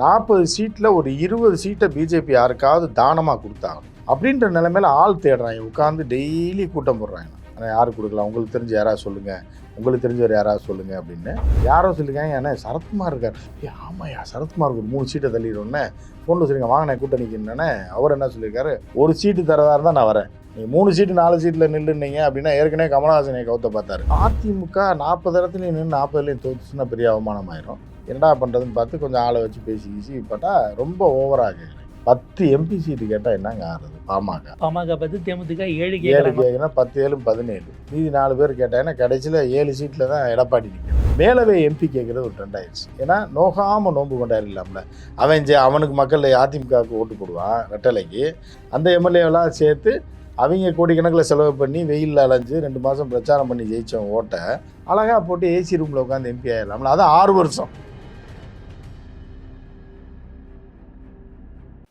நாற்பது சீட்டில் ஒரு இருபது சீட்டை பிஜேபி யாருக்காவது தானமாக கொடுத்தாங்க. அப்படின்ற நிலைமையில் ஆள் தேடுறாங்க. உட்காந்து டெய்லி கூட்டம் போடுறாங்க. ஆனால் யாருக்கு கொடுக்கலாம்? உங்களுக்கு தெரிஞ்ச யாராவது சொல்லுங்கள் உங்களுக்கு தெரிஞ்சவர் யாராவது சொல்லுங்கள் அப்படின்னு. யாரோ சொல்லியிருக்காங்க ஏன்னா சரத்குமார் இருக்கார். ஏ ஆமாயா சரத்குமாருக்கு ஒரு மூணு சீட்டை தள்ளிடுவோன்னே ஃபோனில் சொல்லுங்க வாங்க நான் கூட்டணிக்குன்னே அவர் என்ன சொல்லியிருக்காரு ஒரு சீட்டு தரதா இருந்தால் நான் வரேன். நீங்கள் மூணு சீட்டு நாலு சீட்டில் நில்லுனீங்க அப்படின்னா ஏற்கனவே கமலஹாசனை கவுத்த பார்த்தாரு. அதிமுக நாற்பது இடத்துலையும் நின்று நாற்பதுலையும் தோத்துச்சுன்னா பெரிய அவமானம் ஆயிரும் என்னடா பண்ணுறதுன்னு பார்த்து கொஞ்சம் ஆளை வச்சு பேசி பேசி பார்த்தா ரொம்ப ஓவராக பத்து எம்பி சீட்டு கேட்டால் என்னங்க ஆறுது பாமக. பாமக பத்தி தேமுதிக ஏழு ஏழு கேட்குறா பத்து ஏழு பதினேழு. மீதி நாலு பேர் கேட்டாங்கன்னா கடைசியில் ஏழு சீட்டில் தான் எடப்பாடி நிற்கும் மேலவே எம்பி கேட்குறது ஒரு ட்ரெண்ட் ஆயிடுச்சு. ஏன்னா நோகாமல் நோன்பு கொண்டாடிடலாம்ல அவன் ஜெ அவனுக்கு மக்கள் அதிமுகவுக்கு ஓட்டு போடுவான் ரெட்டலைக்கு அந்த எம்எல்ஏவெல்லாம் சேர்த்து அவங்க கோடிக்கணக்கில் செலவு பண்ணி வெயிலில் அலைஞ்சு ரெண்டு மாதம் பிரச்சாரம் பண்ணி ஜெயிச்சவன் ஓட்டை அழகாக போட்டு ஏசி ரூமில் உட்காந்து எம்பி ஆயிடலாம்ல. அது ஆறு வருஷம்.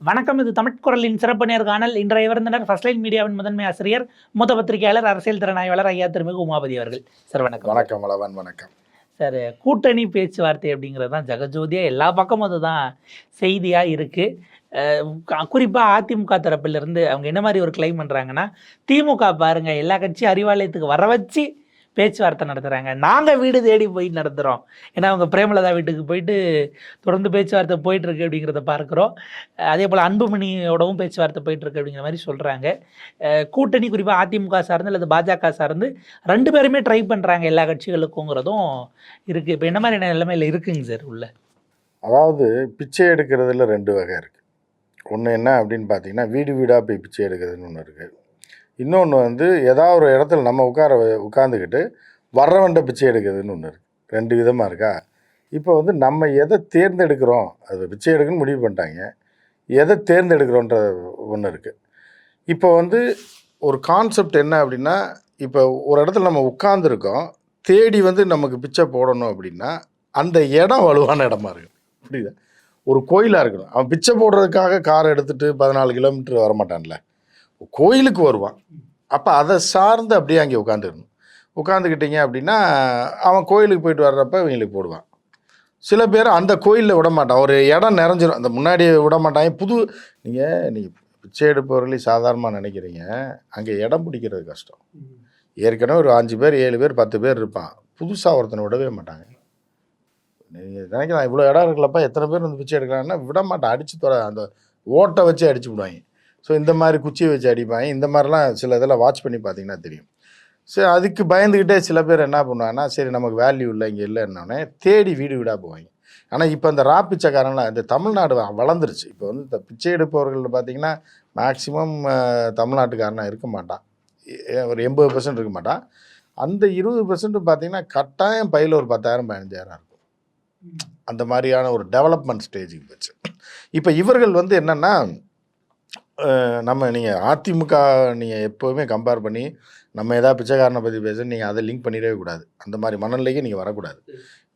வணக்கம் இது தமிழ் குரலின் சிறப்பு நேர்காணல் இன்றைய விருந்தினர் ஃபர்ஸ்ட் லைன் மீடியாவின் முதன்மை ஆசிரியர் மூத்த பத்திரிகையாளர் அரசியல் திறனாய்வாளர் ஐயா திருமிகு உமாபதி அவர்கள். சார் வணக்கம். வணக்கம் வளவன் வணக்கம். சார் கூட்டணி பேச்சுவார்த்தை அப்படிங்கிறது தான் ஜெகஜோதியா. எல்லா பக்கமும் அதுதான் செய்தியாக இருக்குது குறிப்பாக அதிமுக தரப்பிலிருந்து அவங்க என்ன மாதிரி ஒரு கிளைம் பண்ணுறாங்கன்னா திமுக பாருங்க எல்லா கட்சியும் அறிவாலயத்துக்கு வர வச்சு பேச்சுவார்த்தை நடத்துகிறாங்க நாங்கள் வீடு தேடி போய் நடத்துகிறோம் ஏன்னா அவங்க பிரேமலதா வீட்டுக்கு போயிட்டு தொடர்ந்து பேச்சுவார்த்தை போயிட்டுருக்கு அப்படிங்கிறத பார்க்குறோம். அதே போல் அன்புமணியோடவும் பேச்சுவார்த்தை போயிட்டுருக்கு அப்படிங்கிற மாதிரி சொல்கிறாங்க கூட்டணி குறிப்பாக அதிமுக சார்ந்து அல்லது பாஜக சார்ந்து ரெண்டு பேருமே ட்ரை பண்ணுறாங்க எல்லா கட்சிகளுக்குங்கிறதும் இருக்குது இப்போ என்ன மாதிரி நிலைமையில் இருக்குங்க சார் உள்ள? அதாவது பிச்சை எடுக்கிறதுல ரெண்டு வகை இருக்குது ஒன்று என்ன அப்படின்னு பார்த்தீங்கன்னா வீடு வீடாக போய் பிச்சை எடுக்கிறதுன்னு ஒன்று இருக்குது இன்னொன்று வந்து ஏதாவது ஒரு இடத்துல நம்ம உட்கார வ- உட்காந்துக்கிட்டு வர்றவன்ட்ட பிச்சை எடுக்கிறதுன்னு ஒன்று இருக்குது ரெண்டு விதமாக இருக்கா? இப்போ வந்து நம்ம எதை தேர்ந்தெடுக்கிறோம் அது பிச்சை எடுக்கணும்னு முடிவு பண்ணிட்டாங்க. எதை தேர்ந்தெடுக்கிறோன்ற ஒன்று இருக்குது இப்போ வந்து ஒரு கான்செப்ட் என்ன அப்படின்னா இப்போ ஒரு இடத்துல நம்ம உட்காந்துருக்கோம் தேடி வந்து நமக்கு பிச்சை போடணும் அப்படின்னா அந்த இடம் வலுவான இடமா இருக்கு புரியுதா? ஒரு கோயிலாக இருக்கணும். அவன் பிச்சை போடுறதுக்காக கார் எடுத்துகிட்டு பதினாலு கிலோமீட்டர் வரமாட்டான்ல. கோயிலுக்கு வருவான். அப்போ அதை சார்ந்து அப்படியே அங்கே உட்காந்துருணும் உட்காந்துக்கிட்டீங்க அப்படின்னா அவன் கோயிலுக்கு போயிட்டு வர்றப்ப இவங்களுக்கு போடுவான். சில பேர் அந்த கோயிலில் விட மாட்டான். ஒரு இடம் நிறைஞ்சிரும். அந்த முன்னாடி விட மாட்டாங்க புது நீங்கள் நீங்கள் பிச்சை எடுப்பவர்களே சாதாரணமாக நினைக்கிறீங்க. அங்கே இடம் பிடிக்கிறது கஷ்டம். ஏற்கனவே ஒரு அஞ்சு பேர் ஏழு பேர் பத்து பேர் இருப்பான். புதுசாக ஒருத்தனை விடவே மாட்டாங்க. நீங்கள் நினைக்கலாம் இவ்வளோ இடம் இருக்கலப்பா எத்தனை பேர் வந்து பிச்சை எடுக்கிறாங்கன்னா விட மாட்டான். அடித்து தொட அந்த ஓட்டை வச்சு அடிச்சு விடுவாங்க. ஸோ இந்த மாதிரி குச்சியை வச்சு அடிப்பாங்க. இந்த மாதிரிலாம் சில இதெல்லாம் வாட்ச் பண்ணி பார்த்தீங்கன்னா தெரியும். சரி அதுக்கு பயந்துக்கிட்டே சில பேர் என்ன பண்ணுவாங்கன்னா சரி நமக்கு வேல்யூ இல்லை இங்கே இல்லைன்னொடனே தேடி வீடு வீடாக போவாங்க. ஆனால் இப்போ இந்த ரா பிச்சைக்காரன்லாம் இந்த தமிழ்நாடு வளர்ந்துருச்சு. இப்போ வந்து இந்த பிச்சை எடுப்பவர்கள் பார்த்தீங்கன்னா மேக்ஸிமம் தமிழ்நாட்டுக்காரனாக இருக்க மாட்டான். ஒரு எண்பது பர்சன்ட் இருக்க மாட்டான். அந்த இருபது பர்சன்ட் பார்த்தீங்கன்னா கட்டாயம் பையில் ஒரு பத்தாயிரம் பதினஞ்சாயிரம் இருக்கும். அந்த மாதிரியான ஒரு டெவலப்மெண்ட் ஸ்டேஜுக்கு போச்சு. இப்போ இவர்கள் வந்து என்னென்னா நம்ம நீங்கள் அதிமுக நீங்கள் எப்போவுமே கம்பேர் பண்ணி நம்ம எதாவது பிச்சைக்காரனை பற்றி பேச நீங்கள் அதை லிங்க் பண்ணிடவே கூடாது. அந்த மாதிரி மனநிலைக்கு நீங்கள் வரக்கூடாது.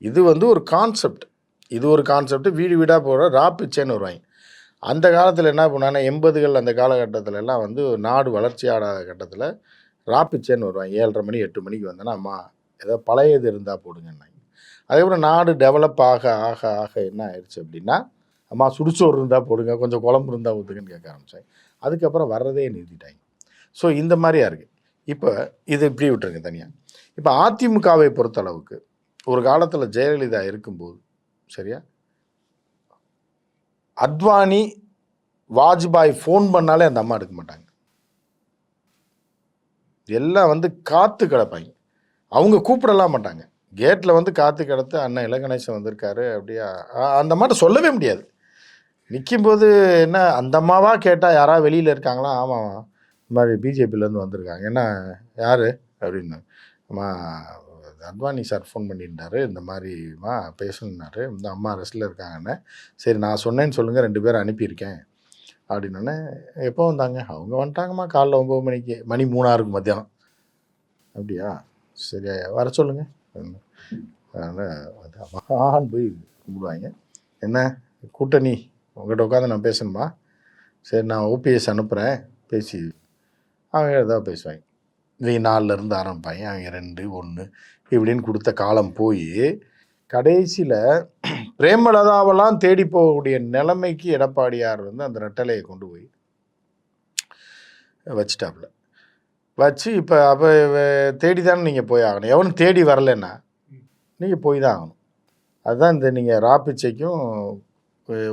இது வந்து ஒரு கான்செப்ட் இது ஒரு கான்செப்ட் வீடு வீடாக போகிற ரா பிச்சைன்னு வருவாங்க அந்த காலத்தில் என்ன பண்ணாங்கன்னா எண்பதுகள் அந்த காலகட்டத்துல எல்லாம் வந்து நாடு வளர்ச்சி ஆடாத கட்டத்தில் ரா பிச்சைன்னு வருவாங்க ஏழரை மணி எட்டு மணிக்கு வந்தேன்னா அம்மா ஏதோ பழையது இருந்தால் போடுங்கன்னாங்க. அதுக்கப்புறம் நாடு டெவலப் ஆக ஆக ஆக என்ன ஆயிடுச்சு அப்படின்னா அம்மா சுடுச்சோறு இருந்தால் போடுங்க கொஞ்சம் குழம்பு இருந்தால் ஊற்றுங்கன்னு கேட்க ஆரம்பித்தேன் அதுக்கப்புறம் வர்றதே நிறுத்திட்டாங்க. ஸோ இந்த மாதிரியா இருக்குது இப்போ இதை இப்படி விட்டுருங்க தனியாக இப்போ அதிமுகவை பொறுத்தளவுக்கு ஒரு காலத்தில் ஜெயலலிதா இருக்கும்போது சரியா? அத்வானி வாஜ்பாய் ஃபோன் பண்ணாலே அந்த அம்மா எடுக்க மாட்டாங்க. எல்லாம் வந்து காத்து கிடப்பாங்க. அவங்க கூப்பிடலாம் மாட்டாங்க. கேட்டில் வந்து காத்து கிடத்து அண்ணன் இளகணேசன் வந்திருக்காரு அப்படியா அந்த மாட்ட சொல்லவே முடியாது. நிற்கும்போது என்ன அந்த அம்மாவா கேட்டால் யாராவது வெளியில் இருக்காங்களா? ஆமாம். இந்த மாதிரி பிஜேபியிலேருந்து வந்திருக்காங்க. என்ன யார்? அப்படின்னு. அம்மா அத்வானி சார் ஃபோன் பண்ணியிருந்தாரு. இந்த மாதிரிமா பேசணுன்னாரு இந்த அம்மா ரெஸ்ட்டில் இருக்காங்கன்னு. சரி நான் சொன்னேன்னு சொல்லுங்கள் ரெண்டு பேரும் அனுப்பியிருக்கேன். அப்படின்னோடனே எப்போ வந்தாங்க? அவங்க வந்துட்டாங்கம்மா காலைல ஒம்பது மணிக்கு. மணி மூணாருக்கு மத்தியானம். அப்படியா? சரி வர சொல்லுங்கள் மகான் போய் கும்பிடுவாங்க. என்ன கூட்டணி உங்கள்கிட்ட உட்காந்து நான் பேசணுமா? சரி நான் ஓபிஎஸ் அனுப்புகிறேன் பேசி. அவங்க ஏதாவது பேசுவாங்க. இவங்க நாலுலேருந்து ஆரம்பிப்பாங்க. அவங்க ரெண்டு ஒன்று இப்படின்னு கொடுத்த காலம் போய் கடைசியில் பிரேமலதாவெல்லாம் தேடி போகக்கூடிய நிலைமைக்கு எடப்பாடியார் வந்து அந்த ரெட்டலையை கொண்டு போய் வச்சுட்டாப்புல. வச்சு இப்போ அப்போ தேடி தானே நீங்கள் போய் ஆகணும். எவனும் தேடி வரலன்னா நீங்கள் போய் தான் ஆகணும். அதுதான் இந்த நீங்கள் ராப்பிச்சைக்கும்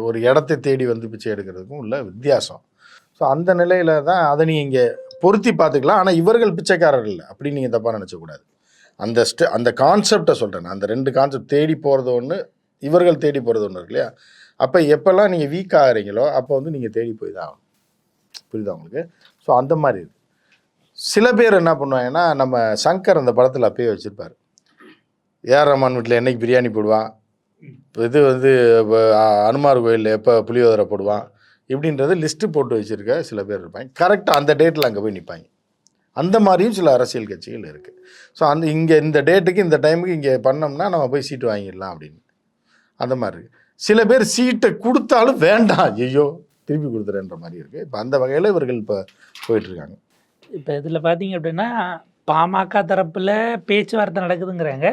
ஒரு இடத்தை தேடி வந்து பிச்சை எடுக்கிறதுக்கும் உள்ள வித்தியாசம். ஸோ அந்த நிலையில் தான் அதை நீங்கள் இங்கே பொருத்தி பார்த்துக்கலாம். ஆனால் இவர்கள் பிச்சைக்காரர்கள் இல்லை. அப்படின்னு நீங்கள் தப்பாக நினச்சக்கூடாது. அந்த ஸ்டெ அந்த கான்செப்டை சொல்கிறேன் அந்த ரெண்டு கான்செப்ட் தேடி போகிறது ஒன்று இவர்கள் தேடி போகிறது ஒன்று இருக்கு இல்லையா? அப்போ எப்போல்லாம் நீங்கள் வீக் ஆகிறீங்களோ அப்போ வந்து நீங்கள் தேடி போய் தான் ஆகணும். புரியுதா உங்களுக்கு? ஸோ அந்த மாதிரி இருக்குது சில பேர் என்ன பண்ணுவாங்கன்னா நம்ம சங்கர் அந்த படத்தில் அப்பயே வச்சுருப்பார். ஏஆர் ரஹ்மான் வீட்டில் என்னைக்கு பிரியாணி போடுவான்? இது வந்து அனுமார் கோயிலில் எப்போ புளியோதரை போடுவான் இப்படின்றது லிஸ்ட்டு போட்டு வச்சுருக்க சில பேர் இருப்பாங்க. கரெக்டாக அந்த டேட்டில் அங்கே போய் நிற்பாங்க அந்த மாதிரியும் சில அரசியல் கட்சிகள் இருக்குது ஸோ அந்த இங்கே இந்த டேட்டுக்கு இந்த டைமுக்கு இங்கே பண்ணோம்னா நம்ம போய் சீட்டு வாங்கிடலாம் அப்படின்னு. அந்த மாதிரி இருக்குது சில பேர் சீட்டை கொடுத்தாலும் வேண்டாம். ஐயோ திருப்பி கொடுத்துறேன்ற மாதிரி இருக்குது இப்போ அந்த வகையில் இவர்கள் இப்போ போயிட்டுருக்காங்க இப்போ இதில் பார்த்தீங்க அப்படின்னா பாமக தரப்பில் பேச்சுவார்த்தை நடக்குதுங்கிறாங்க.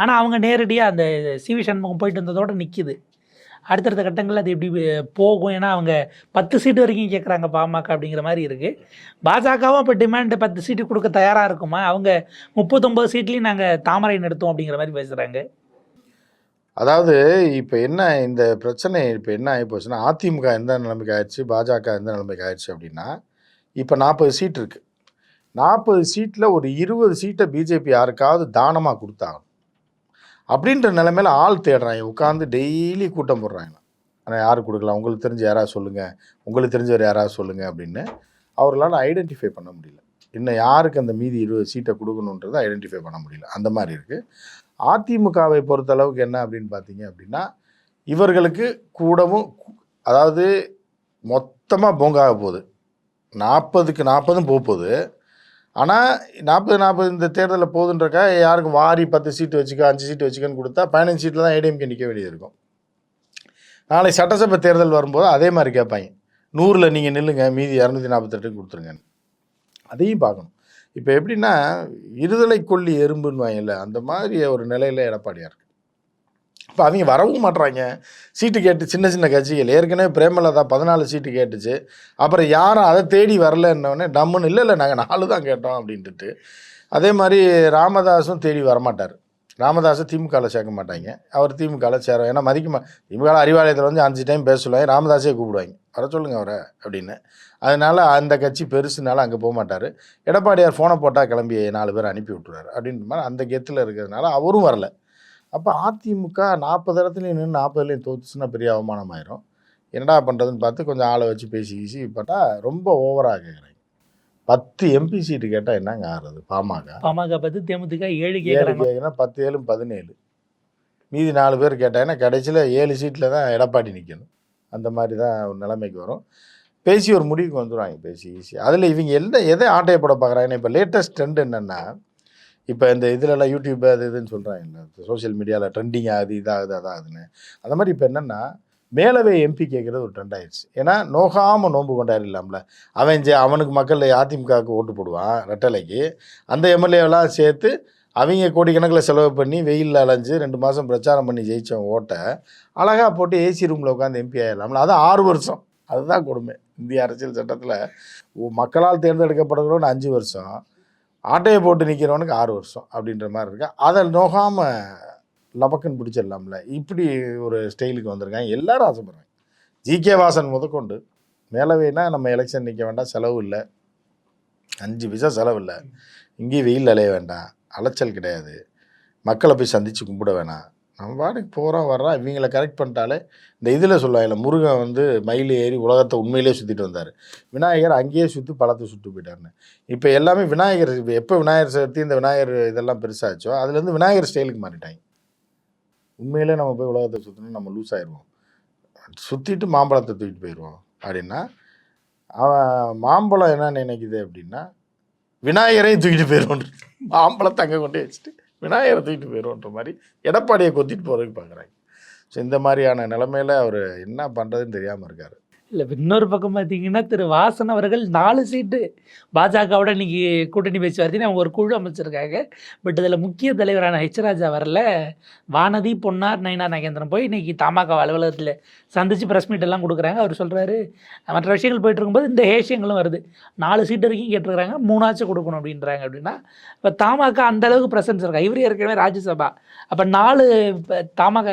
ஆனால் அவங்க நேரடியாக அந்த சிவி சண்முகம் போயிட்டு வந்ததோட நிற்கிது அடுத்தடுத்த கட்டங்களில் அது எப்படி போகும்? ஏன்னா அவங்க பத்து சீட்டு வரைக்கும் கேட்குறாங்க பாமக அப்படிங்கிற மாதிரி இருக்குது பாஜகவும் இப்போ டிமாண்டு பத்து சீட்டு கொடுக்க தயாராக இருக்குமா? அவங்க முப்பத்தொம்பது சீட்லேயும் நாங்கள் தாமரை நடத்துவோம் அப்படிங்கிற மாதிரி பேசுகிறாங்க அதாவது இப்போ என்ன இந்த பிரச்சனை இப்போ என்ன ஆகி போச்சுன்னா அதிமுக எந்த நிலைமைக்கு ஆயிடுச்சு? பாஜக எந்த நிலைமைக்கு ஆயிடுச்சு அப்படின்னா இப்போ நாற்பது சீட் இருக்குது நாற்பது சீட்டில் ஒரு இருபது சீட்டை பிஜேபி யாருக்காவது தானமாக கொடுத்தாங்க அப்படின்ற நிலைமையில் ஆள் தேடுறாங்க உட்காந்து டெய்லி கூட்டம் போடுறாங்க ஆனால் யார் கொடுக்கலாம்? உங்களுக்கு தெரிஞ்ச யாராவது சொல்லுங்கள் உங்களுக்கு தெரிஞ்சவர் யாராவது சொல்லுங்கள் அப்படின்னு அவர்களால் ஐடென்டிஃபை பண்ண முடியல. இன்னும் யாருக்கு அந்த மீதி இருபது சீட்டை கொடுக்கணுன்றதை ஐடென்டிஃபை பண்ண முடியல. அந்த மாதிரி இருக்குது அதிமுகவை பொறுத்தளவுக்கு என்ன அப்படின்னு பார்த்தீங்க அப்படின்னா இவர்களுக்கு கூடவும் அதாவது மொத்தமாக பொங்காக போகுது. நாற்பதுக்கு நாற்பதும் போகுது. ஆனால் நாற்பது நாற்பது இந்த தேர்தலில் போகுதுன்றக்கா யாருக்கும் வாரி பத்து சீட்டு வச்சுக்க அஞ்சு சீட்டு வச்சுக்கன்னு கொடுத்தா பதினஞ்சு சீட்டில் தான் ஏடிஎம்கே நிற்க வேண்டியது இருக்கும். நாளை சட்டசபை தேர்தல் வரும்போது அதே மாதிரி கேட்பாங்க. நூறில் நீங்கள் நில்லுங்க மீதி இரநூத்தி நாற்பத்தெட்டுக்கு கொடுத்துருங்க அதையும் பார்க்கணும். இப்போ எப்படின்னா இருதலை கொல்லி எறும்புன்னு வாங்கல அந்த மாதிரி ஒரு நிலையில் எடப்பாடியார். இப்போ அவங்க வரவும் மாட்றாங்க. சீட்டு கேட்டு சின்ன சின்ன கட்சிகள். ஏற்கனவே பிரேமலதா பதினாலு சீட்டு கேட்டுச்சு. அப்புறம் யாரும் அதை தேடி வரலன்னொடனே டம்முன்னு இல்லை இல்லை நாங்கள் நாலு தான் கேட்டோம் அப்படின்ட்டு அதே மாதிரி ராமதாஸும் தேடி வரமாட்டார். ராமதாஸை திமுகவில் சேர்க்க மாட்டாங்க. அவர் திமுகவில் சேரும். ஏன்னா மதிக்க மா திமுக அறிவாலயத்தில் வந்து அஞ்சு டைம் பேச சொல்லுவாங்க ராமதாஸே கூப்பிடுவாங்க. வர சொல்லுங்க அவரை அப்படின்னு. அதனால அந்த கட்சி பெருசுனால அங்கே போக மாட்டார். எடப்பாடியார் ஃபோனை போட்டால் கிளம்பி நாலு பேர் அனுப்பி விட்டுருவார். அப்படின்ற மாதிரி அந்த கெத்தில் இருக்கிறதுனால அவரும் வரல. அப்போ அதிமுக நாற்பது இடத்துலையும் நின்று நாற்பதுலேயும் தோத்துச்சுன்னா பெரிய அவமானம் ஆயிரும் என்னடா பண்ணுறதுன்னு பார்த்து கொஞ்சம் ஆளை வச்சு பேசி கீசி பார்த்தா ரொம்ப ஓவராக கேட்குறாங்க பத்து எம்பி சீட்டு கேட்டால் என்னங்க ஆறுறது? பாமக. பாமக பற்றி தேமுதிக ஏழு ஏழு கேட்குறா பத்து ஏழு பதினேழு. மீதி நாலு பேர் கேட்டாங்கன்னா கடைசியில் ஏழு சீட்டில் தான் எடப்பாடி நிற்கணும் அந்த மாதிரி தான் ஒரு நிலைமைக்கு வரும். பேசி ஒரு முடிவுக்கு வந்துடுவாங்க பேசி ஈஸி அதில் இவங்க எந்த எதை ஆட்டையை போட பார்க்குறாங்கன்னா இப்போ லேட்டஸ்ட் ட்ரெண்ட் என்னென்னா இப்போ இந்த இதுலலாம் யூடியூப் அது இதுன்னு சொல்கிறாங்கல்ல சோஷியல் மீடியாவில் ட்ரெண்டிங் ஆகுது இதாகுது அதாகுதுன்னு. அந்த மாதிரி இப்போ என்னென்னா மேலவை எம்பி கேட்குறது ஒரு ட்ரெண்ட் ஆயிடுச்சு. ஏன்னா நோகாமல் நோன்பு கொண்டாடிடலாம்ல. அவன் ஜெ அவனுக்கு மக்கள் அதிமுகவுக்கு ஓட்டு போடுவான் ரெட்டலைக்கு. அந்த எம்எல்ஏவெல்லாம் சேர்த்து அவங்க கோடிக்கணக்கில் செலவு பண்ணி வெயிலில் அலைஞ்சு ரெண்டு மாதம் பிரச்சாரம் பண்ணி ஜெயித்தவன் ஓட்டை அழகாக போட்டு ஏசி ரூமில் உட்காந்து எம்பி ஆகிடலாம்ல அது ஆறு வருஷம். அதுதான் கொடுமை. இந்திய அரசியல் சட்டத்தில் மக்களால் தேர்ந்தெடுக்கப்படுகிறவன் அஞ்சு வருஷம். ஆட்டையை போட்டு நிற்கிறவனுக்கு ஆறு வருஷம் அப்படின்ற மாதிரி இருக்கு. அதை நோகாமல் லபக்குன்னு பிடிச்சிடலாம்ல. இப்படி ஒரு ஸ்டைலுக்கு வந்திருக்காங்க. எல்லாரும் ஆசைப்படுறாங்க. ஜிகே வாசன் முதற்கொண்டு மேலவைனா நம்ம எலெக்ஷன் நிற்க வேண்டாம் செலவு இல்லை. அஞ்சு பைசா செலவு இல்லை. இங்கேயும் வெயில் அலைய வேண்டாம். அலைச்சல் கிடையாது. மக்களை போய் சந்தித்து கும்பிட வேணாம். நம்ம பாட்டுக்கு போகிறான் வர்றான் இவங்கள கரெக்ட் பண்ணிட்டாலே இந்த இதில் சொல்லுவாங்கல்ல முருகன் வந்து மயில் ஏறி உலகத்தை உண்மையிலே சுற்றிட்டு வந்தார். விநாயகர் அங்கேயே சுற்றி பழத்தை சுட்டு போயிட்டாருன்னு. இப்போ எல்லாமே விநாயகர் இப்போ எப்போ விநாயகர் சதுர்த்தி இந்த விநாயகர் இதெல்லாம் பெருசாச்சோ அதுலேருந்து விநாயகர் ஸ்டைலுக்கு மாறிட்டாங்க. உண்மையிலே நம்ம போய் உலகத்தை சுற்றணும் நம்ம லூஸ் ஆயிடுவோம் சுற்றிட்டு மாம்பழத்தை தூக்கிட்டு போயிடுவோம் அப்படின்னா அவன் மாம்பழம் என்ன நினைக்குது அப்படின்னா விநாயகரையும் தூக்கிட்டு போயிடுவோம் மாம்பழத்தை அங்கே கொண்டு வச்சுட்டு விநாயகரை தூக்கிட்டு போயிடும்ன்ற மாதிரி எடப்பாடியை கொத்திட்டு போகிறதுக்கு பார்க்குறாங்க ஸோ இந்த மாதிரியான நிலமையில அவர் என்ன பண்ணுறதுன்னு தெரியாமல் இருக்கார். இல்லை இன்னொரு பக்கம் பார்த்தீங்கன்னா திரு வாசன் அவர்கள் நாலு சீட்டு பாஜகவோட இன்னைக்கு கூட்டணி பேச்சுவார்த்தைன்னு அவங்க ஒரு குழு அமைச்சிருக்காங்க. பட் இதில் முக்கிய தலைவரான ஹெச் ராஜா வரல. வானதி பொன்னார் நயனா நகேந்திரம் போய் இன்னைக்கு தமாக அலுவலகத்தில் சந்திச்சு ப்ரெஸ் மீட் எல்லாம் கொடுக்குறாங்க. அவர் சொல்கிறாரு மற்ற விஷயங்கள் போயிட்டு இருக்கும்போது இந்த ஹேஷியங்களும் வருது. நாலு சீட்டு வரைக்கும் கேட்டிருக்கிறாங்க மூணாச்சும் கொடுக்கணும் அப்படின்றாங்க அப்படின்னா இப்போ தமாக அந்தளவுக்கு ப்ரெசன்ஸ் இருக்கா? இவர் ஏற்கனவே ராஜ்யசபா. அப்போ நாலு இப்போ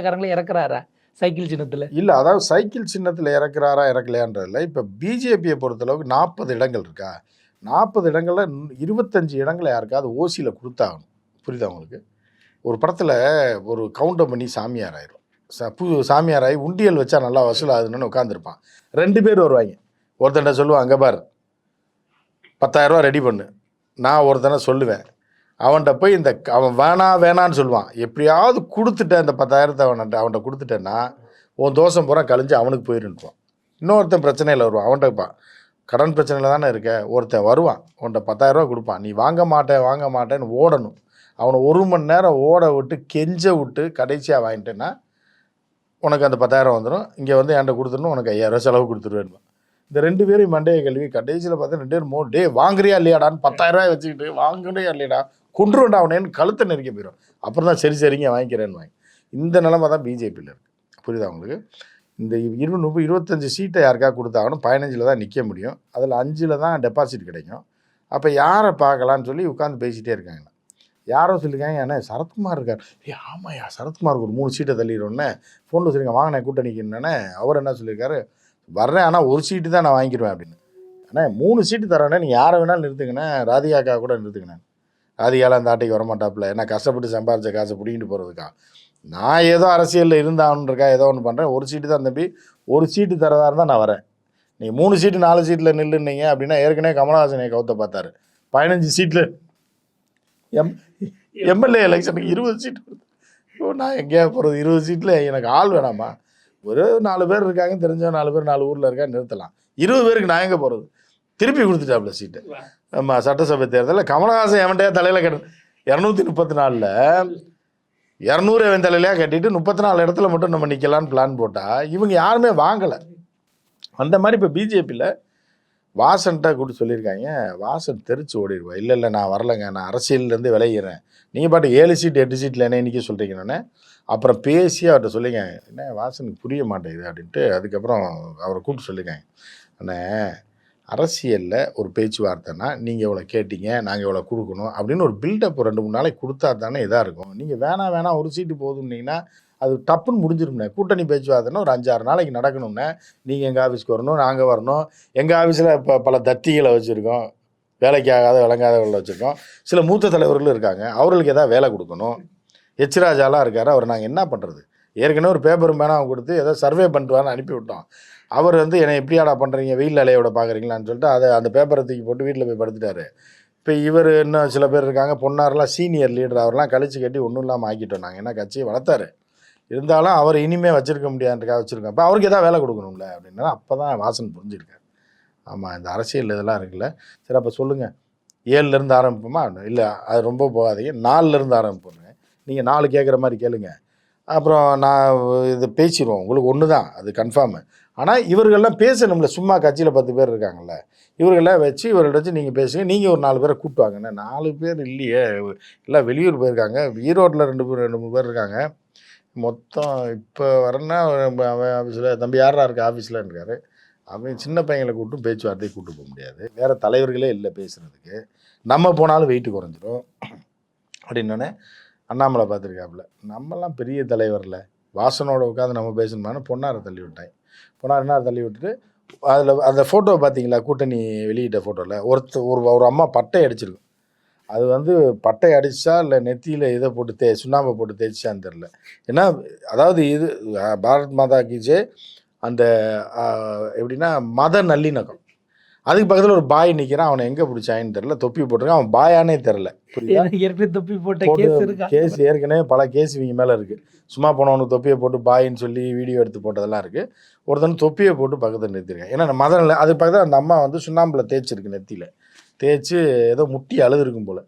காரங்களே இறக்குறாரா? சைக்கிள் சின்னத்தில்? இல்லை அதாவது சைக்கிள் சின்னத்தில் இறக்குறாரா இறக்கலையான்றதில்ல இப்போ பிஜேபியை பொறுத்தளவுக்கு நாற்பது இடங்கள் இருக்கா? நாற்பது இடங்களில் இருபத்தஞ்சி இடங்களை யாருக்காவது ஓசியில் கொடுத்தாகணும். புரியுதா உங்களுக்கு? ஒரு படத்தில் ஒரு கவுண்டர் பண்ணி சாமியார் ஆயிரும். ச புது சாமியார் ஆகி உண்டியல் வச்சா நல்லா வசூல் ஆகுதுன்னு உட்காந்துருப்பான் ரெண்டு பேர் வருவாங்க. ஒருத்தன்ட்ட சொல்லுவான் அங்கே பார் பத்தாயிரரூவா ரெடி பண்ணு. நான் ஒருத்தனை சொல்லுவேன். அவன்கிட்ட போய் இந்த அவன் வேணா வேணான்னு சொல்லுவான். எப்படியாவது கொடுத்துட்டேன் இந்த பத்தாயிரத்தை அவன்கிட்ட அவன்கிட்ட கொடுத்துட்டேன்னா உன் தோசம் பூரா கழிஞ்சு அவனுக்கு போயிருந்துவான் இன்னொருத்தன் பிரச்சனையில் வருவான். அவன்கிட்ட இருப்பான் கடன் பிரச்சனையில் தானே இருக்க. ஒருத்தன் வருவான். உன்கிட்ட பத்தாயிரரூவா கொடுப்பான். நீ வாங்க மாட்டேன் வாங்க மாட்டேன்னு ஓடணும். அவனை ஒரு மணி நேரம் ஓட விட்டு கெஞ்ச விட்டு கடைசியாக வாங்கிட்டேன்னா உனக்கு அந்த பத்தாயிரம் வந்துடும் இங்கே வந்து என்கிட்ட கொடுத்துடணும். உனக்கு ஐயாயிரம் செலவு கொடுத்துருவேன் இந்த ரெண்டு பேரும் மண்டைய கல்வி கடைசியில் பார்த்தா ரெண்டு பேரும் மோ டே வாங்குறியா இல்லையாடான்னு பத்தாயிரரூவாய் வச்சுக்கிட்டு வாங்குறியா இல்லையாடா? குன்று அவனேன்னு கழுத்தை நெருக்க போயிடும் அப்புறம் தான் சரி சரிங்க வாங்கிக்கிறேன்னு வாங்கி. இந்த நிலமை தான் பிஜேபியில் இருக்குது புரியுதா உங்களுக்கு? இந்த இருபது முப்பது இருபத்தஞ்சி சீட்டை யாருக்கா கொடுத்தாகணும் பதினஞ்சில் தான் நிற்க முடியும். அதில் அஞ்சில் தான் டெபாசிட் கிடைக்கும். அப்போ யாரை பார்க்கலான்னு சொல்லி உட்காந்து பேசிகிட்டே இருக்காங்க. யாரோ சொல்லியிருக்காங்க ஏன்னா சரத்குமார் இருக்கார். ஏ ஆமாய்யா சரத்குமாருக்கு ஒரு மூணு சீட்டை தள்ளிடுவோன்னே ஃபோனில் சொல்லிங்க வாங்கினேன் கூட்டணிக்குன்னே அவர் என்ன சொல்லியிருக்காரு? வர்றேன் ஆனால் ஒரு சீட்டு தான் நான் வாங்கிடுவேன் அப்படின்னு. அண்ணே மூணு சீட்டு தரேன்னே நீங்கள் யாரை வேணாலும் நிறுத்துங்கண்ணே. ராதிகாக்கா கூட நிறுத்துங்கண்ணே. ஆதிகால அந்த ஆட்டைக்கு வரமாட்டாப்புல. ஏன்னா கஷ்டப்பட்டு சம்பாதிச்ச காசை பிடிங்கிட்டு போகிறதுக்கா நான் ஏதோ அரசியலில் இருந்தாகணுன்றக்கா ஏதோ ஒன்று பண்ணுறேன் ஒரு சீட்டு தான் தம்பி. ஒரு சீட்டு தரதாக இருந்தால் நான் வரேன். நீ மூணு சீட்டு நாலு சீட்டில் நில்லுன்னீங்க அப்படின்னா ஏற்கனவே கமலஹாசனை கவுத்த பார்த்தாரு. பதினஞ்சு சீட்டில். எம் எம்எல்ஏ எலெக்ஷனுக்கு இருபது சீட்டு ஓ நான் எங்கேயா போகிறது இருபது சீட்டில் எனக்கு ஆள் வேணாமா? ஒரு நாலு பேர் இருக்காங்க. தெரிஞ்ச நாலு பேர் நாலு ஊரில் இருக்கா நிறுத்தலாம். இருபது பேருக்கு நான் எங்கே போகிறது திருப்பி கொடுத்துட்டாப்புல சீட்டு ஆமாம் சட்டசபை தேர்தலில் கமலஹாசன் எவன்டையா தலையில் கட்டு இரநூத்தி முப்பத்தி நாலில் இரநூறு அவன் தலையிலையா கட்டிட்டு முப்பத்தி நாலு இடத்துல மட்டும் நம்ம நிற்கலான்னு பிளான் போட்டால் இவங்க யாருமே வாங்கலை. அந்த மாதிரி இப்போ பிஜேபியில் வாசன்ட்ட கூட சொல்லியிருக்காங்க வாசன் தெரிச்சு ஓடிடுவா இல்லை இல்லை நான் வரலைங்க. நான் அரசியல்லேருந்து விளையிறேன் நீங்கள் பாட்டு ஏழு சீட் எட்டு சீட்டில் என்ன இன்றைக்கி சொல்கிறீங்கன்னு அப்புறம் பேசி அவர்கிட்ட சொல்லிங்க என்ன வாசனுக்கு புரிய மாட்டேங்குது அப்படின்ட்டு அதுக்கப்புறம் அவரை கூப்பிட்டு சொல்லியிருக்காங்க. அண்ணே அரசியலில் ஒரு பேச்சுவார்த்தைனா நீங்கள் இவ்வளோ கேட்டீங்க நாங்கள் இவ்வளோ கொடுக்கணும் அப்படின்னு ஒரு பில்டப் ரெண்டு மூணு நாளைக்கு கொடுத்தா தானே இதாக இருக்கும். நீங்கள் வேணாம் வேணாம் ஒரு சீட்டு போதும்னீங்கன்னா அது டப்புன்னு முடிஞ்சிரும்ண்ணே கூட்டணி பேச்சுவார்த்தைன்னா ஒரு அஞ்சாறு நாளைக்கு நடக்கணும்னே. நீங்கள் எங்கள் ஆஃபீஸ்க்கு வரணும் நாங்கள் வரணும். எங்கள் ஆஃபீஸில் இப்போ பல தத்திகளை வச்சுருக்கோம். வேலைக்கு ஆகாத விளங்காதவர்களை வச்சுருக்கோம். சில மூத்த தலைவர்களும் இருக்காங்க. அவர்களுக்கு எதாவது வேலை கொடுக்கணும். எச்ராஜாலாம் இருக்கார். அவர் நாங்கள் என்ன பண்ணுறது ஏற்கனவே ஒரு பேப்பர் மேனாக கொடுத்து ஏதோ சர்வே பண்ணிட்டு அனுப்பி விட்டோம் அவர் வந்து என்னை எப்படியாடா பண்ணுறீங்க வெயில் அலையோட பார்க்குறீங்களான்னு சொல்லிட்டு அதை அந்த பேப்பரை தூக்கி போட்டு வீட்டில் போய் படுத்துட்டாரு. இப்போ இவர் இன்னும் சில பேர் இருக்காங்க. பொன்னாரெலாம் சீனியர் லீடர் அவர்லாம் கழிச்சு கட்டி ஒன்றும் இல்லாமல் ஆக்கிட்டோம். நாங்கள் என்ன கட்சியை வளர்த்தாரு? இருந்தாலும் அவர் இனிமேல் வச்சிருக்க முடியாதுக்காக வச்சுருக்கோம். அப்போ அவருக்கு எதாவது வேலை கொடுக்கணும்ல அப்படின்னா. அப்போ தான் வாசன் புரிஞ்சிருக்காரு. ஆமாம் இந்த அரசியல் இதெல்லாம் இருக்குல்ல. சரி அப்போ சொல்லுங்கள் ஏழுலேருந்து ஆரம்பிப்போமா? இல்லை அது ரொம்ப போகாதீங்க. நாலுலேருந்து ஆரம்பிப்போங்க. நீங்கள் நாலு கேட்குற மாதிரி கேளுங்க. அப்புறம் நான் இது பேசிடுவோம். உங்களுக்கு ஒன்று தான் அது கன்ஃபார்மு ஆனால் இவர்கள்லாம் பேசணும்ல. சும்மா கட்சியில் பத்து பேர் இருக்காங்கல்ல. இவர்களெல்லாம் வச்சு இவர்கிட்ட வச்சு நீங்கள் பேசுங்க. நீங்கள் ஒரு நாலு பேரை கூப்பிட்டு வாங்கண்ணே நாலு பேர் இல்லையே. எல்லாம் வெளியூர் போயிருக்காங்க. ஈரோட்டில் ரெண்டு பேர் ரெண்டு மூணு பேர் இருக்காங்க. மொத்தம் இப்போ வரேன்னா அவன் ஆஃபீஸில் தம்பி யாரா இருக்கு? ஆஃபீஸில் இருக்காரு. அவன் சின்ன பையங்களை கூப்பிட்டு பேச்சுவார்த்தையை கூப்பிட்டு போக முடியாது. வேறு தலைவர்களே இல்லை பேசுகிறதுக்கு நம்ம போனாலும் வெயிட்டு குறைஞ்சிரும். அப்படின்னோடனே அண்ணாமலை பார்த்துருக்காப்புல. நம்மலாம் பெரிய தலைவரில். வாசனோட உட்காந்து நம்ம பேசணுமான்னு பொன்னாரை தள்ளி விட்டாங்க பொன்னார் என்ன தள்ளி விட்டுட்டு அதில் அந்த ஃபோட்டோ பார்த்தீங்களா கூட்டணி வெளியிட்ட ஃபோட்டோவில் ஒருத்த ஒரு ஒரு அம்மா பட்டை அடிச்சிருக்கும். அது வந்து பட்டை அடித்தா இல்லை நெத்தியில் இதை போட்டு தே சுண்ணாம்பை போட்டு தேய்ச்சான்னு தெரில ஏன்னா அதாவது இது பாரத் மாதா கீஜே அந்த எப்படின்னா மத நல்லிணக்கம். அதுக்கு பக்கத்தில் ஒரு பாய் நிற்கிறான் அவனை எங்கே பிடிச்சாயின்னு தெரில தொப்பி போட்டிருக்கான். அவன் பாயானே தெரில ஏற்கனவே தொப்பி போட்ட கேஸ் ஏற்கனவே பல கேஸ் இவங்க மேலே இருக்குது சும்மா போனவனுக்கு தொப்பியை போட்டு பாயின்னு சொல்லி வீடியோ எடுத்து போட்டதெல்லாம் இருக்குது ஒருத்தன் தொப்பியை போட்டு பக்கத்தில் நிறுத்திருக்கேன். ஏன்னா மத நிலை அது பக்கத்தில் அந்த அம்மா வந்து சுண்ணாம்பில் தேய்ச்சிருக்கு நெத்தியில். தேய்ச்சி ஏதோ முட்டி அழுதுருக்கும் போல்.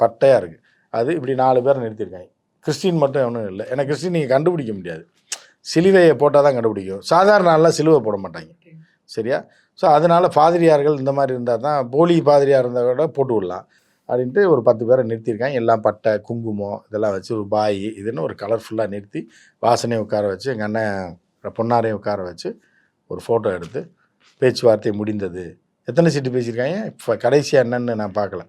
பட்டையாக இருக்குது அது இப்படி நாலு பேரை நிறுத்தியிருக்காங்க கிறிஸ்டின் மட்டும் ஒன்றும் இல்லை. ஏன்னா கிறிஸ்டின் நீங்கள் கண்டுபிடிக்க முடியாது. சிலுவையை போட்டால் தான் கண்டுபிடிக்கும். சாதாரண நாளில் சிலுவை போட மாட்டாங்க. சரியா? ஸோ அதனால் பாதிரியார்கள் இந்த மாதிரி இருந்தால் தான் போலி பாதிரியார் இருந்தால் கூட போட்டு விடலாம் அப்படின்ட்டு ஒரு பத்து பேரை நிறுத்தியிருக்காங்க. எல்லாம் பட்டை குங்குமம் இதெல்லாம் வச்சு ஒரு பாய் இதுன்னு ஒரு கலர்ஃபுல்லாக நிறுத்தி வாசனையை உட்கார வச்சு எங்கள் அண்ணன் பொன்னாரையும் உட்கார வச்சு ஒரு ஃபோட்டோ எடுத்து பேச்சுவார்த்தை முடிந்தது. எத்தனை சீட்டு பேசியிருக்காங்க? இப்போ கடைசியாக என்னன்னு நான் பார்க்கல.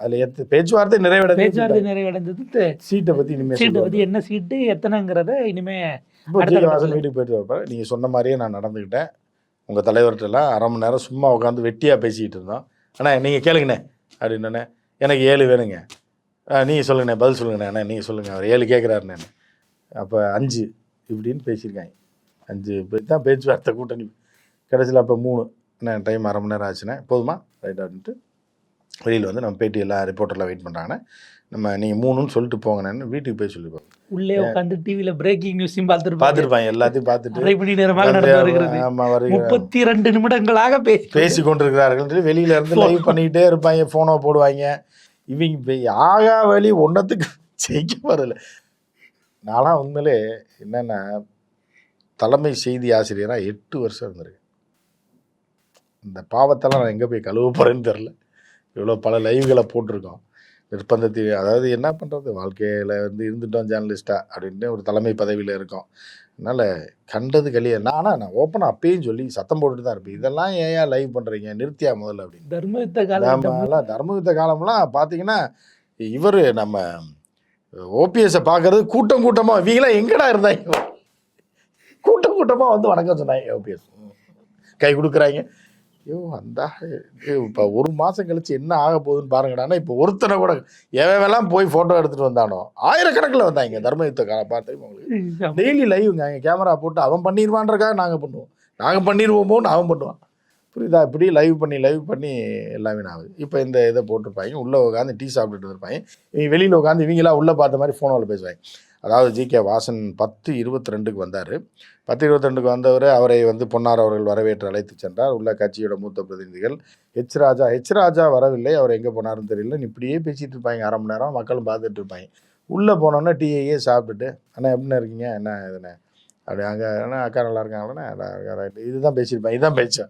அதில் எத்து பேச்சுவார்த்தை பேச்சுவார்த்தை நிறைவேற்ற நிறைவடைந்தது சீட்டை பற்றி இனிமேல் சீட்டு. பத்தி என்ன சீட்டு எத்தனைங்கிறத இனிமே இப்போ அடுத்த ஜிகே வாசன் கட்டத்துல. வீட்டுக்கு போயிட்டு வரப்ப நீங்கள் சொன்ன மாதிரியே நான் நடந்துக்கிட்டேன். உங்கள் தலைவர்கிட்டலாம் அரை மணி நேரம் சும்மா உட்காந்து வெட்டியாக பேசிக்கிட்டு இருந்தோம். அண்ணா நீங்கள் கேளுங்கண்ணே அப்படின்னே எனக்கு ஏழு வேணுங்க. நீங்கள் சொல்லுங்கண்ணே பதில் சொல்லுங்கண்ணே அண்ணா நீங்கள் சொல்லுங்கள் அவர் ஏழு கேட்குறாருண்ணே அப்போ அஞ்சு இப்படின்னு பேசியிருக்காங்க. அஞ்சு தான் பேச்சுவார்த்தை கூட்டணி. கடைசியில் அப்போ மூணு. அண்ணா டைம் அரை மணி நேரம் ஆச்சுண்ணே. போதுமா? ரைட் அப்படின்ட்டு. வெளியில் வந்து நம்ம பேட்டி எல்லாம் ரிப்போர்ட்டர்லாம் வெயிட் பண்ணுறாங்கண்ணே நம்ம நீங்கள் மூணுன்னு சொல்லிட்டு போங்கண்ணேன்னு வீட்டுக்கு போய் சொல்லிப்போம் உள்ளே உட்காந்து டிவில பிரேக்கிங் நியூஸையும் பார்த்துருப்பாங்க பார்த்துருப்பாங்க எல்லாத்தையும் பார்த்துட்டு அரை மணி நேரமாக நடந்து வருகிறது. ஆமா, வருகிற- முப்பத்தி ரெண்டு நிமிடங்களாக பேசி பேசி கொண்டிருக்கிறார்கள் வெளியில இருந்து லைவ் பண்ணிக்கிட்டே இருப்பாங்க ஃபோனை போடுவாங்க. இவங்க போய் ஆகா வழி ஒன்றத்துக்கு ஜெயிக்க வரல நான்லாம் உண்மையிலே என்னென்னா தலைமை செய்தி ஆசிரியராக எட்டு வருஷம் இருந்திருக்கேன். இந்த பாவத்தெல்லாம் நான் எங்கே போய் கழுவ போகிறேன்னு தெரில இவ்வளோ பல லைவ்களை போட்டிருக்கோம். நிர்பந்தத்தில் அதாவது என்ன பண்ணுறது வாழ்க்கையில் வந்து இருந்துட்டோம் ஜேர்னலிஸ்ட்டாக அப்படின்ட்டு ஒரு தலைமை பதவியில் இருக்கோம். அதனால் கண்டது கலிய நான் ஆனால் நான் ஓப்பனாக அப்பயும் சொல்லி சத்தம் போட்டுட்டு தான் இருப்பேன். இதெல்லாம் ஏன் லைவ் பண்ணுறீங்க நிறுத்தியா முதல்ல அப்படின்னு. தர்மயுத்த காலம் தர்மயுத்த காலம்லாம் பார்த்தீங்கன்னா இவர் நம்ம ஓபிஎஸ்ஸை பார்க்கறது கூட்டம் கூட்டமாக இவங்களாம் எங்கடா இருந்தாங்க? கூட்டம் கூட்டமாக வந்து வணக்கம் சொன்னாங்க ஓபிஎஸ் கை கொடுக்குறாங்க. ஐயோ அந்த இப்போ ஒரு மாதம் கழிச்சு என்ன ஆக போகுதுன்னு பாருங்கடான்னா இப்போ ஒருத்தனை கூட எவெல்லாம் போய் ஃபோட்டோ எடுத்துகிட்டு வந்தானோ ஆயிரக்கணக்கில் வந்தாங்க. தர்மயுத்த காலம் பார்த்து உங்களுக்கு. டெய்லி லைவ்ங்க அங்கே கேமரா போட்டு அவன் பண்ணிடுவான்றக்காக நாங்கள் பண்ணுவோம். நாங்கள் பண்ணிடுவோமோன்னு அவன் பண்ணுவான். புரியுதா? இப்படி லைவ் பண்ணி லைவ் பண்ணி எல்லாமே நான் ஆகுது. இப்போ இந்த இதை போட்டிருப்பாங்க. உள்ளே உட்காந்து டீ சாப்பிட்டுட்டு இருப்பாங்க இவங்க வெளியில் உட்காந்து இவங்களாம் உள்ளே பார்த்த மாதிரி ஃபோனில் பேசுவாங்க. அதாவது ஜி கே வாசன் பத்து இருபத்தி ரெண்டுக்கு வந்தார். பத்து இருபத்தி ரெண்டுக்கு வந்தவர் அவரை வந்து பொன்னார் அவர்கள் வரவேற்று அழைத்து சென்றார். உள்ள கட்சியோட மூத்த பிரதிநிதிகள் ஹெச் ராஜா. ஹெச் ராஜா வரவில்லை. அவர் எங்கே போனாருன்னு தெரியல. இப்படியே பேசிகிட்டு இருப்பாங்க. அரை மணி நேரம் மக்களும் பார்த்துட்டு இருப்பாங்க. உள்ளே போனோன்னே டீயே சாப்பிட்டுட்டு அண்ணா எப்படின்னு இருக்கீங்க? என்ன இதுண்ணே அப்படி அங்கே என்ன அக்கா நல்லா இருக்காங்களே இதுதான் பேசியிருப்பேன் இதுதான் பேச்சு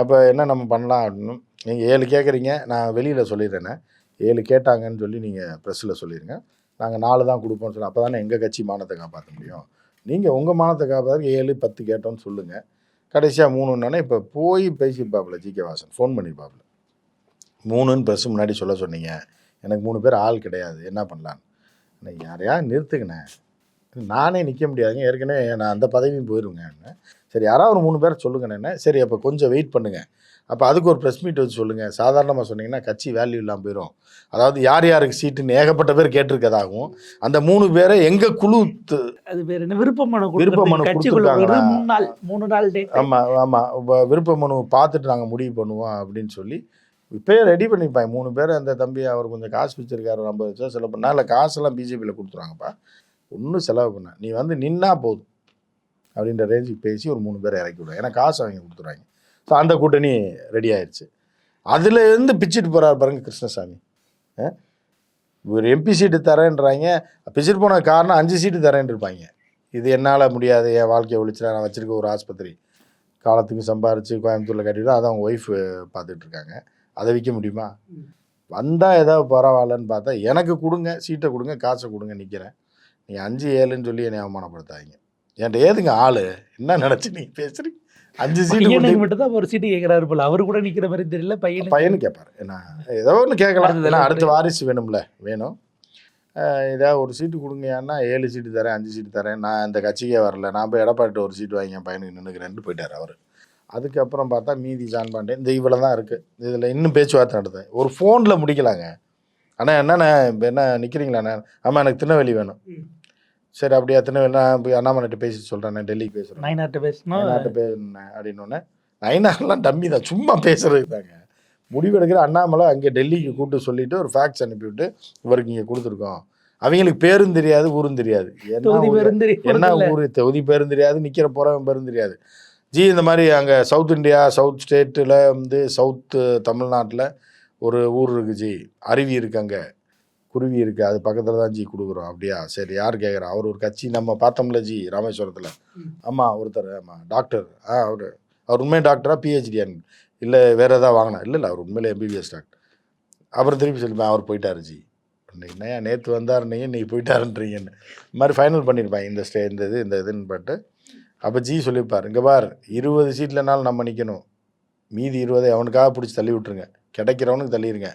அப்போ என்ன நம்ம பண்ணலாம் அப்படின்னு நீங்கள் ஏழு கேட்குறீங்க நான் வெளியில் சொல்லிடுறேண்ணே. ஏழு கேட்டாங்கன்னு சொல்லி நீங்கள் ப்ரெஸ்ஸில் சொல்லிடுங்க. நாங்கள் நாலு தான் கொடுப்போம்னு சொல்லி அப்போ தானே எங்கள் கட்சி மானத்தை காப்பாற்ற முடியும்? நீங்கள் உங்கள் மானத்தை காப்பாற்ற ஏழு பத்து கேட்டோன்னு சொல்லுங்கள் கடைசியாக மூணுன்னே இப்போ போய் பேசியிருப்பாப்புல ஜிகே வாசன் ஃபோன் பண்ணியிருப்பாப்புல. மூணுன்னு ப்ரெஸ் முன்னாடி சொல்ல சொன்னீங்க. எனக்கு மூணு பேர் ஆள் கிடையாது. என்ன பண்ணலான்னு யாரையா நிறுத்துங்கண்ணே. நானே நிற்க முடியாதுங்க. ஏற்கனவே நான் அந்த பதவியும் போயிருவேங்க. சரி யாராவது ஒரு மூணு பேர் சொல்லுங்கண்ணே. சரி அப்போ கொஞ்சம் வெயிட் பண்ணுங்கள் அப்போ அதுக்கு ஒரு ப்ரெஸ் மீட் வச்சு சொல்லுங்கள் சாதாரணமாக சொன்னீங்கன்னா கட்சி வேல்யூ இல்லாமல் போயிடும் அதாவது யார் யாருக்கு சீட்டுன்னு ஏகப்பட்ட பேர் கேட்டிருக்கதாகவும் அந்த மூணு பேரை எங்கள் குழு அது பேர் என்ன விருப்ப மனு விருப்ப மனு? ஒரு மூணு நாள் ஆமாம் ஆமாம் விருப்ப மனு பார்த்துட்டு நாங்கள் முடிவு பண்ணுவோம் அப்படின்னு சொல்லி இப்போயே ரெடி பண்ணிப்பாங்க மூணு பேர் அந்த தம்பி அவர் கொஞ்சம் காசு வச்சிருக்காரு ஒரு ஐம்பது லட்சம் செலவு பண்ணா இல்லை காசெல்லாம் பிஜேபியில் கொடுத்துருவாங்கப்பா. ஒன்றும் செலவு பண்ண. நீ வந்து நின்னா போதும். அப்படின்ற ரேஞ்சுக்கு பேசி ஒரு மூணு பேரை இறக்கி விடுவாங்க ஏன்னா காசு அவங்க கொடுத்துருவாங்க. அந்த கூட்டணி ரெடி ஆயிடுச்சு அதுல இருந்து பிச்சுட்டு போகிறார் பாருங்க கிருஷ்ணசாமி. ஆ? ஒரு எம்பி சீட்டு தரேன்றாங்க. பிச்சுட்டு போன காரணம் அஞ்சு சீட்டு தரேன்னு இருப்பாங்க இது என்னால் முடியாது. என் வாழ்க்கையை ஒழிச்சிட. நான் வச்சுருக்க ஒரு ஆஸ்பத்திரி. காலத்துக்கு சம்பாரித்து கோயம்புத்தூரில் கட்டிட்டு அதை அவங்க ஒய்ஃப் பார்த்துட்டு இருக்காங்க அதை விற்க முடியுமா? வந்தால் ஏதாவது பரவாயில்லன்னு பார்த்தா எனக்கு கொடுங்க சீட்டை கொடுங்க காசை கொடுங்க நிற்கிறேன் நீங்கள் அஞ்சு ஏழுன்னு சொல்லி என்னை அவமானப்படுத்தாதீங்க. என்கிட்ட ஏதுங்க ஆள்? என்ன நினச்சி நீங்கள் பேசுகிறீங்க அஞ்சு சீட்டு மட்டும் தான் ஒரு சீட்டு கேட்கிறாரு போல. அவரு கூட நிக்கிற மாதிரி தெரியல பையனுக்கு பையனு கேட்பாரு என்ன ஏதோ ஒன்று கேட்கலாம். ஏன்னா அடுத்த வாரிசு வேணும்ல வேணும். ஏதாவது ஒரு சீட்டு கொடுங்கயான்னா ஏழு சீட்டு தரேன் அஞ்சு சீட்டு தரேன். நான் இந்த கட்சிக்கே வரல. நான் போய் எடப்பாடிட்ட ஒரு சீட்டு வாங்கி என் பையனுக்கு நின்றுக்கிறேன்ட்டு போயிட்டார் அவர். அதுக்கப்புறம் பார்த்தா மீதி ஜான் பாண்டே இந்த இவ்வளோ தான் இருக்குது இதில் இன்னும் பேச்சுவார்த்தை நடத்துது ஒரு ஃபோனில் முடிக்கலாங்க. அண்ணா என்னண்ணே இப்போ என்ன நிற்கிறீங்களாண்ணே ஆமாம் எனக்கு திருநெல்வேலி வேணும். சரி அப்படியா திருநெல்வேலி நான் போய் அண்ணாமலைகிட்ட பேசி சொல்கிறேன் டெல்லிக்கு பேசுகிறேன் நைனாட்ட பேசணும் நைனாட்ட பேசுனேன் அப்படின்னோடனே நைனார்லாம் டம்மி தான் சும்மா பேசுறது தாங்க முடிவெடுக்கிற அண்ணாமலை அங்கே டெல்லிக்கு கூப்பிட்டு சொல்லிட்டு ஒரு ஃபேக்ஸ் அனுப்பிவிட்டு இவருக்கு இங்கே கொடுத்துருக்கோம். அவங்களுக்கு பேரும் தெரியாது ஊரும் தெரியாது. என்ன ஊரு- பேருந்து என்ன ஊர்? தொகுதி பேரும் தெரியாது நிற்கிற போகிறவன் பேரும் தெரியாது. ஜி இந்த மாதிரி அங்கே சவுத் இந்தியா சவுத் ஸ்டேட்டில் வந்து சவுத்து தமிழ்நாட்டில் ஒரு ஊர் இருக்குது ஜி அருவி இருக்கு அங்கே. குருவி இருக்குது அது பக்கத்தில் தான் ஜி கொடுக்குறோம். அப்படியா? சரி யார் கேட்குறா அவர் ஒரு கட்சி நம்ம பார்த்தோம்ல ஜி ராமேஸ்வரத்தில். ஆமாம் ஒருத்தர் ஆமாம் டாக்டர் ஆ அவர் அவர் உண்மை டாக்டரா பிஹெச்டியான்னு இல்லை வேறு எதாவது வாங்கினா? இல்லை இல்லை அவர் உண்மையிலே எம்பிபிஎஸ் டாக்டர் அப்புறம் திருப்பி சொல்லிப்பேன் அவர் போயிட்டாரு ஜி. என்னையா நேற்று வந்தார் நீங்கள் இன்றைக்கி போயிட்டாருன்றீங்கன்னு. இந்த மாதிரி ஃபைனல் பண்ணியிருப்பேன் இந்த ஸ்டே இந்த இது இந்த இதுன்னு பாட்டு. அப்போ ஜி சொல்லியிருப்பார் இங்கே பார் இருபது சீட்லனாலும் நம்ம நிற்கணும் மீதி இருபதை அவனுக்காக பிடிச்சி தள்ளி விட்ருங்க கிடைக்கிறவனுக்கு தள்ளிடுங்க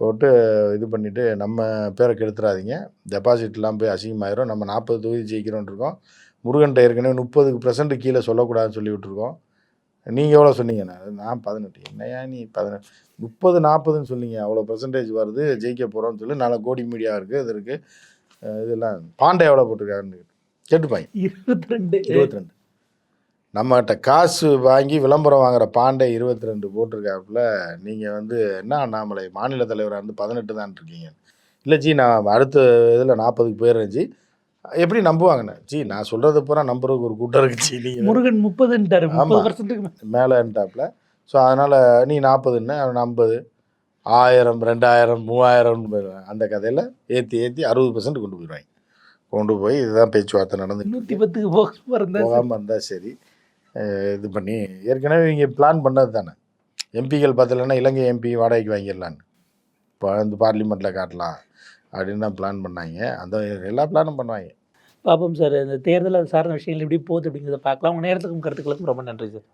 போட்டு இது பண்ணிவிட்டு நம்ம பேரை கெடுத்துறாதீங்க டெபாசிட்லாம் போய் அசிங்கமாயிரும். நம்ம நாற்பது தொகுதி ஜெயிக்கிறோன்னு இருக்கோம். முருகன்ட்ட ஏற்கனவே முப்பதுக்கு பர்சன்ட் கீழே சொல்லக்கூடாதுன்னு சொல்லி விட்ருக்கோம் நீங்கள் எவ்வளோ சொன்னீங்க? நான் நான் பதினெட்டு. என்னையா நீ பதினெட்டு முப்பது நாற்பதுன்னு சொன்னீங்க. அவ்வளோ பர்சன்டேஜ் வருது. ஜெயிக்க போகிறோம்னு சொல்லி நாலு கோடி மீடியா இருக்குது இது இருக்குது இதெல்லாம் பாண்டே எவ்வளோ போட்டிருக்காருன்னு கேட்டுப்பாங்க இருபத்தி ரெண்டு. இருபத்தி ரெண்டு. நம்மகிட்ட காசு வாங்கி விளம்பரம் வாங்குற பாண்டே இருபத்தி ரெண்டு போட்டிருக்காப்புல நீங்கள் வந்து என்ன அண்ணாமலை? மாநில தலைவராக இருந்து பதினெட்டு தான் இருக்கீங்க. இல்லை ஜி நான் அடுத்த இதில் நாற்பதுக்கு போயிடுறேன் ஜி. எப்படி நம்புவாங்கண்ணே ஜி நான் சொல்கிறத பூரா நம்புறதுக்கு ஒரு கூட்டம் இருக்கு ஜி நீங்கள் முருகன் முப்பதுன்ட்டாரு முப்பது ஆமா. பர்சன்ட்டுக்கு மேலேன்ட்டாப்புல. ஸோ அதனால் நீ நாற்பதுன்னு அவன் ஐம்பது ஆயிரம் ரெண்டாயிரம் மூவாயிரம் அந்த கதையில் ஏற்றி ஏற்றி அறுபது பர்சன்ட் கொண்டு போயிடுவாங்க. கொண்டு போய் இதுதான் பேச்சுவார்த்தை நடந்து நூற்றி பத்துக்கு போகாமல் இருந்தால் சரி. இது பண்ணி ஏற்கனவே இங்கே பிளான் பண்ணது தானே. எம்பிகள் பார்த்தலன்னா இலங்கை எம்பி வாடகைக்கு வாங்கிடலான்னு. இப்போ வந்து பார்லிமெண்ட்டில் காட்டலாம் அப்படின்னு தான் பிளான் பண்ணாங்க. அந்த எல்லா பிளானும் பண்ணுவாங்க. பார்ப்போம் சார் இந்த தேர்தல் சார்ந்த விஷயங்கள் எப்படி போகுது அப்படிங்கிறத பார்க்கலாம். உங்கள் நேரத்துக்கும் கருத்துக்களுக்கும் ரொம்ப நன்றி சார்.